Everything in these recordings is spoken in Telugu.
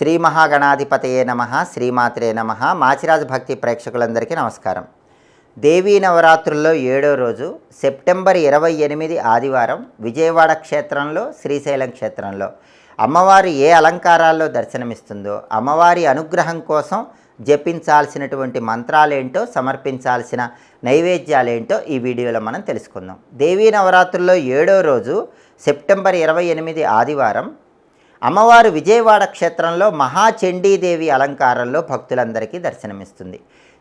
శ్రీ మహాగణాధిపతయే నమ శ్రీమాత్రే నమ. మాచిరాజు భక్తి ప్రేక్షకులందరికీ నమస్కారం. దేవీ నవరాత్రుల్లో ఏడో రోజు సెప్టెంబర్ ఇరవై ఎనిమిది ఆదివారం విజయవాడ క్షేత్రంలో శ్రీశైలం క్షేత్రంలో. అమ్మవారు ఏ అలంకారాల్లో దర్శనమిస్తుందో అమ్మవారి అనుగ్రహం కోసం జపించాల్సినటువంటి మంత్రాలేంటో సమర్పించాల్సిన నైవేద్యాలేంటో ఈ వీడియోలో మనం తెలుసుకుందాం. దేవీ నవరాత్రుల్లో ఏడో రోజు సెప్టెంబర్ ఇరవై ఎనిమిది ఆదివారం అమ్మవారు విజయవాడ క్షేత్రంలో మహాచండీదేవి అలంకారంలో భక్తులందరికీ దర్శనమిస్తుంది.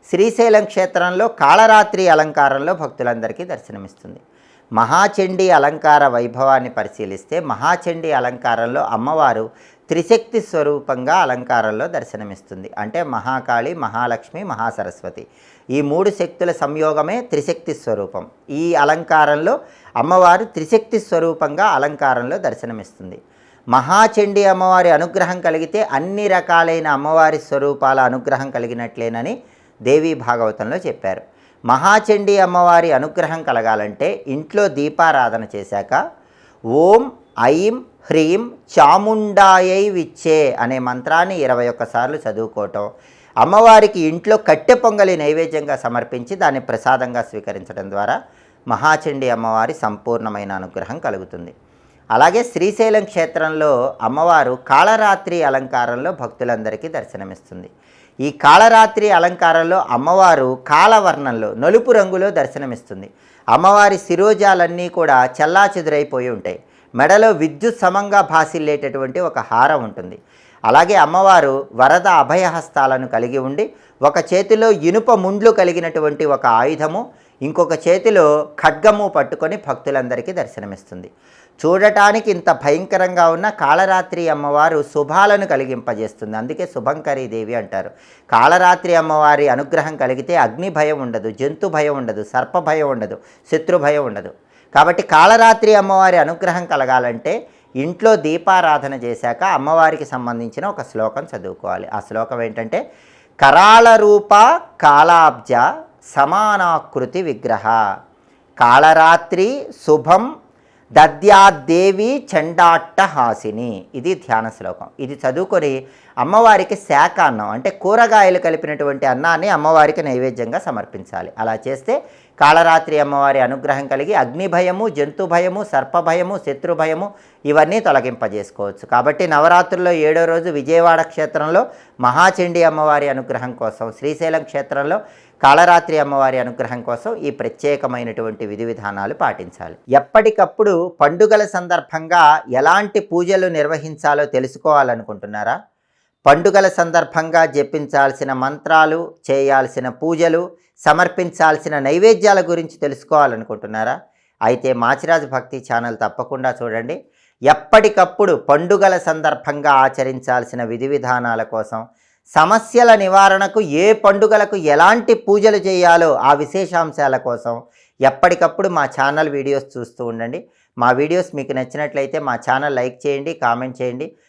శ్రీశైలం క్షేత్రంలో కాళరాత్రి అలంకారంలో భక్తులందరికీ దర్శనమిస్తుంది. మహాచండీ అలంకార వైభవాన్ని పరిశీలిస్తే మహాచండీ అలంకారంలో అమ్మవారు త్రిశక్తి స్వరూపంగా అలంకారంలో దర్శనమిస్తుంది. అంటే మహాకాళి మహాలక్ష్మి మహాసరస్వతి. ఈ మూడు శక్తుల సంయోగమే త్రిశక్తి స్వరూపం. ఈ అలంకారంలో అమ్మవారు త్రిశక్తి స్వరూపంగా అలంకారంలో దర్శనమిస్తుంది. మహాచండీ అమ్మవారి అనుగ్రహం కలిగితే అన్ని రకాలైన అమ్మవారి స్వరూపాల అనుగ్రహం కలిగినట్లేనని దేవీ భాగవతంలో చెప్పారు. మహాచండీ అమ్మవారి అనుగ్రహం కలగాలంటే ఇంట్లో దీపారాధన చేశాక ఓం ఐం హ్రీం చాముండాయై విచ్చే అనే మంత్రాన్ని ఇరవై ఒక్కసార్లు చదువుకోవటం అమ్మవారికి ఇంట్లో కట్టె పొంగలి నైవేద్యంగా సమర్పించి దాన్ని ప్రసాదంగా స్వీకరించడం ద్వారా మహాచండీ అమ్మవారి సంపూర్ణమైన అనుగ్రహం కలుగుతుంది. అలాగే శ్రీశైలం క్షేత్రంలో అమ్మవారు కాళరాత్రి అలంకారంలో భక్తులందరికీ దర్శనమిస్తుంది. ఈ కాళరాత్రి అలంకారంలో అమ్మవారు కాలవర్ణంలో నలుపు రంగులో దర్శనమిస్తుంది. అమ్మవారి శిరోజాలన్నీ కూడా చెల్లాచెదురైపోయి ఉంటాయి. మెడలో విద్యుత్ సమంగా భాసిల్లేటటువంటి ఒక హారం ఉంటుంది. అలాగే అమ్మవారు వరద అభయహస్తాలను కలిగి ఉండి ఒక చేతిలో ఇనుప ముండ్లు కలిగినటువంటి ఒక ఆయుధము ఇంకొక చేతిలో ఖడ్గము పట్టుకొని భక్తులందరికీ దర్శనమిస్తుంది. చూడటానికి ఇంత భయంకరంగా ఉన్న కాళరాత్రి అమ్మవారు శుభాలను కలిగింపజేస్తుంది. అందుకే శుభంకరీ దేవి అంటారు. కాళరాత్రి అమ్మవారి అనుగ్రహం కలిగితే అగ్ని భయం ఉండదు జంతు భయం ఉండదు సర్ప భయం ఉండదు శత్రు భయం ఉండదు. కాబట్టి కాళరాత్రి అమ్మవారి అనుగ్రహం కలగాలంటే ఇంట్లో దీపారాధన చేశాక అమ్మవారికి సంబంధించిన ఒక శ్లోకం చదువుకోవాలి. ఆ శ్లోకం ఏంటంటే కరాళ రూప కాలాబ్జ సమానాకృతి విగ్రహ. కాళరాత్రి శుభం దద్యాదేవి చండాట్టహాసిని. ఇది ధ్యాన శ్లోకం. ఇది చదువుకొని అమ్మవారికి శాఖ అన్నం అంటే కూరగాయలు కలిపినటువంటి అన్నాన్ని అమ్మవారికి నైవేద్యంగా సమర్పించాలి. అలా చేస్తే కాళరాత్రి అమ్మవారి అనుగ్రహం కలిగి అగ్ని భయము జంతు భయము సర్ప భయము శత్రు భయము ఇవన్నీ తొలగింపజేసుకోవచ్చు. కాబట్టి నవరాత్రుల్లో ఏడో రోజు విజయవాడ క్షేత్రంలో మహాచండీ అమ్మవారి అనుగ్రహం కోసం శ్రీశైలం క్షేత్రంలో కాళరాత్రి అమ్మవారి అనుగ్రహం కోసం ఈ ప్రత్యేకమైనటువంటి విధి విధానాలు పాటించాలి. ఎప్పటికప్పుడు పండుగల సందర్భంగా ఎలాంటి పూజలు నిర్వహించాలో తెలుసుకోవాలనుకుంటున్నారా? పండుగల సందర్భంగా జపించాల్సిన మంత్రాలు చేయాల్సిన పూజలు సమర్పించాల్సిన నైవేద్యాల గురించి తెలుసుకోవాలనుకుంటున్నారా? అయితే మాచిరాజు భక్తి ఛానల్ తప్పకుండా చూడండి. ఎప్పటికప్పుడు పండుగల సందర్భంగా ఆచరించాల్సిన విధి విధానాల కోసం సమస్యల నివారణకు ఏ పండుగలకు ఎలాంటి పూజలు చేయాలో ఆ విశేషాంశాల కోసం ఎప్పటికప్పుడు మా ఛానల్ వీడియోస్ చూస్తూ ఉండండి. మా వీడియోస్ మీకు నచ్చినట్లయితే మా ఛానల్ లైక్ చేయండి కామెంట్ చేయండి.